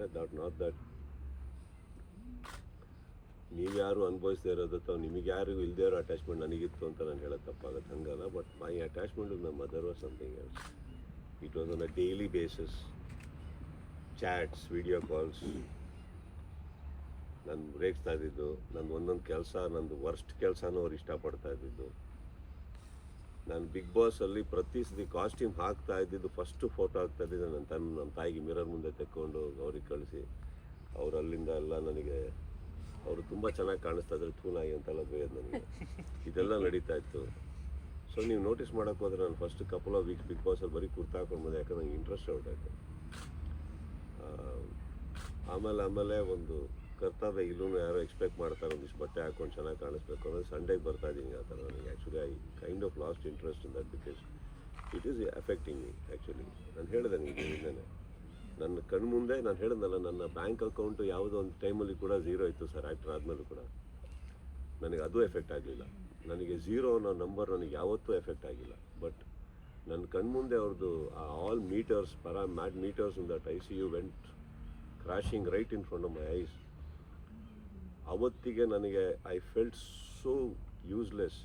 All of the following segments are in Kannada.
ಅಂದರೆ ದಟ್ ನಾಟ್ ದಟ್ ನೀವು ಯಾರು ಅನುಭವಿಸ್ತಾ ಇರೋದು ಅಥವಾ ನಿಮಗೆ ಯಾರಿಗೂ ಇಲ್ಲದೇ ಇರೋ ಅಟ್ಯಾಚ್ಮೆಂಟ್ ನನಗಿತ್ತು ಅಂತ ನಾನು ಹೇಳೋದು ತಪ್ಪಾಗುತ್ತೆ, ಹಂಗಲ್ಲ. But my attachment with my mother was something else it was on a daily basis chats video calls ನಾನು ರೇಗಿಸ್ತಾ ಇದ್ದಿದ್ದು ನನ್ನ ಒಂದೊಂದು ಕೆಲಸ, ನಂದು ವರ್ಸ್ಟ್ ಕೆಲಸನೂ ಅವ್ರು ಇಷ್ಟಪಡ್ತಾ ಇದ್ದಿದ್ದು. ನಾನು ಬಿಗ್ ಬಾಸಲ್ಲಿ ಪ್ರತಿ ಸತಿ ಕಾಸ್ಟ್ಯೂಮ್ ಹಾಕ್ತಾ ಇದ್ದಿದ್ದು ಫಸ್ಟು ಫೋಟೋ ಹಾಕ್ತಾ ಇದ್ದಿದ್ದು ನನ್ನ ತನ್ನ ನನ್ನ ತಾಯಿಗೆ ಮಿರರ್ ಮುಂದೆ ತೆಕ್ಕೊಂಡು ಅವ್ರಿಗೆ ಕಳಿಸಿ. ಅವ್ರು ಅಲ್ಲಿಂದ ಎಲ್ಲ ನನಗೆ, ಅವರು ತುಂಬ ಚೆನ್ನಾಗಿ ಕಾಣಿಸ್ತಾ ಇದ್ರು ಥೂನಾಗಿ ಅಂತೆಲ್ಲ ಬೇಯೋದು ನನಗೆ. ಇದೆಲ್ಲ ನಡೀತಾ ಇತ್ತು. ಸೊ ನೀವು ನೋಟಿಸ್ ಮಾಡೋಕೆ ಹೋದ್ರೆ ನಾನು first couple of weeks big ಬಾಸಲ್ಲಿ ಬರೀ ಕುರ್ತಾ ಹಾಕೊಂಡು ಬಂದೆ, ಯಾಕಂದ್ರೆ ನಂಗೆ ಇಂಟ್ರೆಸ್ಟ್ ಹೊರಟಾಯ್ತು ಆಮೇಲೆ ಆಮೇಲೆ ಒಂದು ಕರ್ತವ್ಯ ಇಲ್ಲೂ ಯಾರೋ ಎಕ್ಸ್ಪೆಕ್ಟ್ ಮಾಡ್ತಾರೆ ಒಂದಿಷ್ಟು ಬಟ್ಟೆ ಹಾಕೊಂಡು ಚೆನ್ನಾಗಿ ಕಾಣಿಸ್ಬೇಕು ಅಂದರೆ ಸಂಡೇಗೆ ಬರ್ತಾ ಇದ್ದೀನಿ ಆ ಥರ ನನಗೆ. Actually I kind of lost interest in that because it is affecting me actually ನಾನು ಹೇಳಿದೆ ನಿಮಗೆ ನಿನ್ನೆ ನನ್ನ ಕಣ್ಮುಂದೆ ನಾನು ಹೇಳಿದ್ನಲ್ಲ, ನನ್ನ ಬ್ಯಾಂಕ್ ಅಕೌಂಟು ಯಾವುದೋ ಒಂದು ಟೈಮಲ್ಲಿ ಕೂಡ ಝೀರೋ ಇತ್ತು ಸರ್ ಆ್ಯಕ್ಟರ್ ಆದಮೇಲೂ ಕೂಡ. ನನಗೆ ಅದು ಎಫೆಕ್ಟ್ ಆಗಲಿಲ್ಲ. ನನಗೆ ಝೀರೋ ಅನ್ನೋ ನಂಬರ್ ನನಗೆ ಯಾವತ್ತೂ ಎಫೆಕ್ಟ್ ಆಗಿಲ್ಲ. ಬಟ್ ನನ್ನ ಕಣ್ಮುಂದೆ ಅವ್ರದ್ದು ಆಲ್ ಮೀಟರ್ಸ್ ಪರ mat meters in that I C U went crashing right in front of my eyes ಅವತ್ತಿಗೆ ನನಗೆ ಐ ಫೆಲ್ಟ್ ಸೋ ಯೂಸ್ಲೆಸ್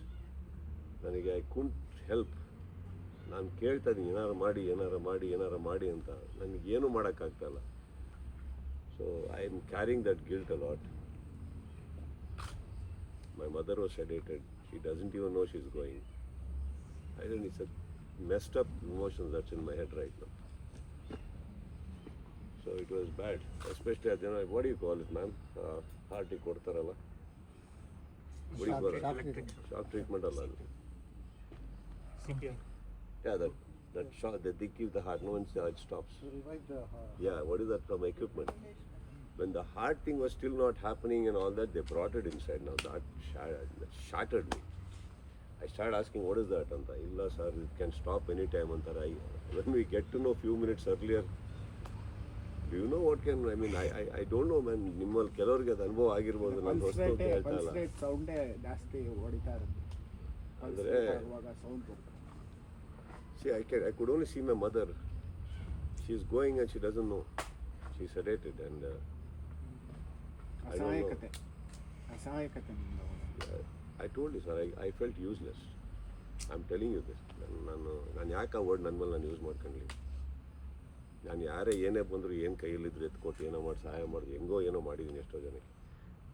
ನನಗೆ ಐ ಕುಂಟ್ ಹೆಲ್ಪ್ ನಾನು ಕೇಳ್ತಾ ಇದ್ದೀನಿ, ಏನಾರು ಮಾಡಿ ಏನಾರು ಮಾಡಿ ಏನಾರು ಮಾಡಿ ಅಂತ. ನನಗೇನು ಮಾಡೋಕ್ಕಾಗ್ತಾಯಿಲ್ಲ so I am carrying that guilt a lot my mother was sedated she doesn't even know she is going I don't it's a messed up emotions that's in my head right now so it was bad especially ಅದೇನೋ what you call it ma'am ಹಾರ್ಟಿಗೆ ಕೊಡ್ತಾರಲ್ಲ ಶಾಕ್ ಟ್ರೀಟ್ಮೆಂಟ್ ಅಲ್ಲ ಅದು Yeah, that, that shot, that they give the heart, no one's heart stops. To revive the heart. Yeah, what is that from equipment? When the heart thing was still not happening and all that, they brought it inside. Now that shattered, that shattered me. I started asking, what is that? Anta, illa sir, it can stop anytime. Anta, I, when we get to know few minutes earlier, you know what can, I mean, I, I, I don't know, man, ನಿಮ್ಮಲ್ಲಿ ಕೆಲವ್ರಿಗೆ ಅದು ಅನುಭವ ಆಗಿರ್ಬೋದು ನಾನು ಹೊಸ್ತು ಹೇಳ್ತಾ ಇಲ್ಲ ಸೌಂಡೇ ಜಾಸ್ತಿ ಹೊಡಿತಾ ಇರುತ್ತೆ ಅಂದ್ರೆ- ರೇಟ್ ಆಗುವಾಗ ಸೌಂಡ್ ಬರುತ್ತೆ See, I, can, I could only see my mother. She's going and she doesn't know. She's sedated and uh, I don't ಅಸಹಾಯಕತೆ ಅಸಹಾಯಕತೆ. I told you, sir, I, I felt useless. I'm telling you this. ನಾನು ನಾನು ನಾನು ಯಾಕೆ ಆ ವರ್ಡ್ ನನ್ನ ಮೇಲೆ ನಾನು ಯೂಸ್ ಮಾಡ್ಕೊಂಡ್ಲಿ ನಾನು ಯಾರೇ ಏನೇ ಬಂದರೂ ಏನು ಕೈಯಲ್ಲಿದ್ದರೆ ಎತ್ಕೊಟ್ಟು ಏನೋ ಮಾಡಿ ಸಹಾಯ ಮಾಡಿದ್ರು ಹೆಂಗೋ ಏನೋ ಮಾಡಿದ್ದೀನಿ ಎಷ್ಟೋ ಜನಕ್ಕೆ.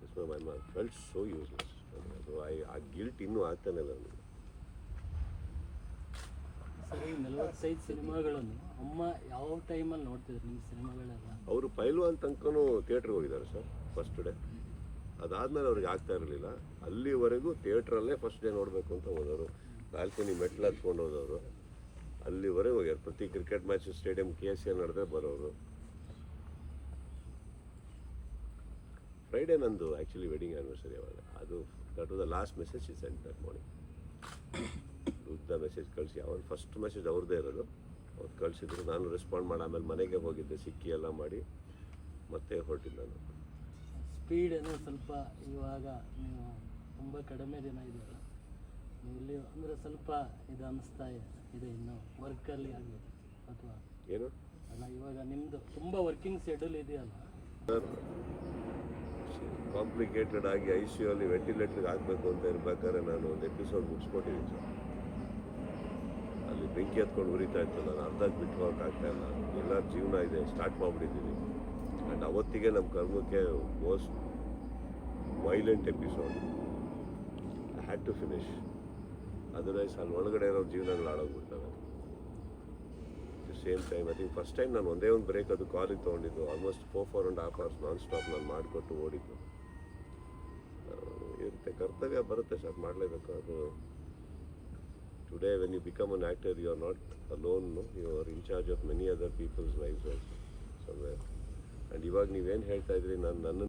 Is my my felt so useless ಅದು ಐ ಆ ಗಿಲ್ಟ್ ಇನ್ನೂ ಆಗ್ತಾನೆ ಇಲ್ಲ ನನಗೆ. ಸರಿ ನಲವತ್ತೈದು ಸಿನಿಮಾಗಳನ್ನು ಅಮ್ಮ ಯಾವ ಟೈಮಲ್ಲಿ ನೋಡ್ತಿದ್ರು ನಿಮ್ಮ ಸಿನಿಮಾಗಳೆಲ್ಲ? ಅವರು ಪೈಲ್ವಾನ್ ತನಕನೂ ಥಿಯೇಟ್ರಿಗೆ ಹೋಗಿದ್ದಾರೆ ಸರ್ ಫಸ್ಟ್ ಡೇ ಅದಾದ್ಮೇಲೆ ಅವ್ರಿಗೆ ಆಗ್ತಾ ಇರಲಿಲ್ಲ. ಅಲ್ಲಿವರೆಗೂ ಥಿಯೇಟ್ರಲ್ಲೇ ಫಸ್ಟ್ ಡೇ ನೋಡಬೇಕು ಅಂತ ಹೋದವರು. ಬಾಲ್ಕನಿ ಮೆಟ್ಲು ಹತ್ಕೊಂಡು ಹೋದವರು. ಅಲ್ಲಿವರೆಗೆ ಹೋಗ್ಯಾರ. ಪ್ರತಿ cricket match stadium K S A ನಡೆದೇ ಬರೋರು ಫ್ರೈಡೇ ನಂದು ಆ್ಯಕ್ಚುಲಿ ವೆಡ್ಡಿಂಗ್ ಆ್ಯನಿವರ್ಸರಿ ಅವಾಗ. ಅದು that was the last message is sent that morning ಉದ್ದ ಮೆಸೇಜ್ ಕಳಿಸಿ. ಅವ್ರು ಫಸ್ಟ್ ಮೆಸೇಜ್ ಅವ್ರದ್ದೇ ಇರೋದು. ಅವ್ರು ಕಳಿಸಿದ್ರು. ನಾನು ರೆಸ್ಪಾಂಡ್ ಮಾಡಿ, ಆಮೇಲೆ ಮನೆಗೆ ಹೋಗಿದ್ದೆ, ಸಿಕ್ಕಿ ಎಲ್ಲ ಮಾಡಿ, ಮತ್ತೆ ಹೊರಟಿದ್ದೆ ನಾನು. ಸ್ಪೀಡ್ ಏನೋ ಸ್ವಲ್ಪ ಇವಾಗ ನೀವು ತುಂಬ ಕಡಿಮೆ ದಿನ ಇದೆಯಲ್ಲ ಇಲ್ಲಿ ಅಂದರೆ ಸ್ವಲ್ಪ ಇದು ಅನ್ನಿಸ್ತಾ ಇದೆ ಇನ್ನು ವರ್ಕಲ್ಲಿ ಆಗಿದೆ ಅಥವಾ ಏನು? ಅಲ್ಲ ಇವಾಗ ನಿಮ್ಮದು ತುಂಬ ವರ್ಕಿಂಗ್ ಶೆಡ್ಯೂಲ್ ಇದೆಯಲ್ಲ? ಸರ್ ಕಾಂಪ್ಲಿಕೇಟೆಡ್ ಆಗಿ ಐ ಸಿ ಅಲ್ಲಿ ವೆಂಟಿಲೇಟರ್ಗೆ ಹಾಕಬೇಕು ಅಂತ ಇರ್ಬೇಕಾದ್ರೆ ನಾನು ಒಂದು ಎಪಿಸೋಡ್ ಮುಗಿಸ್ಕೊಟ್ಟಿದ್ದೀನಿ ಸರ್ ಅಲ್ಲಿ ಬೆಂಕಿ ಹತ್ಕೊಂಡು ಉರಿತಾ ಇತ್ತು ನಾನು ಅರ್ಧಕ್ಕೆ ಬಿಟ್ಟು ಆಗ್ತಾ ಇಲ್ಲ. ಎಲ್ಲ ಜೀವನ ಇದೆ ಸ್ಟಾರ್ಟ್ ಮಾಡಿಬಿಟ್ಟಿದ್ದೀನಿ. ಆ್ಯಂಡ್ ಅವತ್ತಿಗೆ ನಮ್ಮ ಕರ್ಮಕ್ಕೆ most violent episode I had to finish otherwise ಅಲ್ಲಿ ಒಳಗಡೆ ಇರೋ ಜೀವನಗಳು ಹಾಳಾಗ್ಬಿಡ್ತವೆ. Same time think first time ನಾನು ಒಂದೇ ಒಂದು ಬ್ರೇಕ್ ಅದು ಕಾಲಿಗೆ ತೊಗೊಂಡಿದ್ದು. Almost four four and half hours non stop ನಾನು ಮಾಡಿಕೊಟ್ಟು ಓಡಿದ್ದು. ಇರುತ್ತೆ. ಕರ್ತವ್ಯ ಬರುತ್ತೆ ಸರ್, ಮಾಡಲೇಬೇಕು ಅದು. Today when you become an actor you are not alone you are in charge of many other peoples life also somewhere and ಇವಾಗ ನೀವೇನು ಹೇಳ್ತಾ ಇದ್ರಿ? ನಾನು ನನ್ನ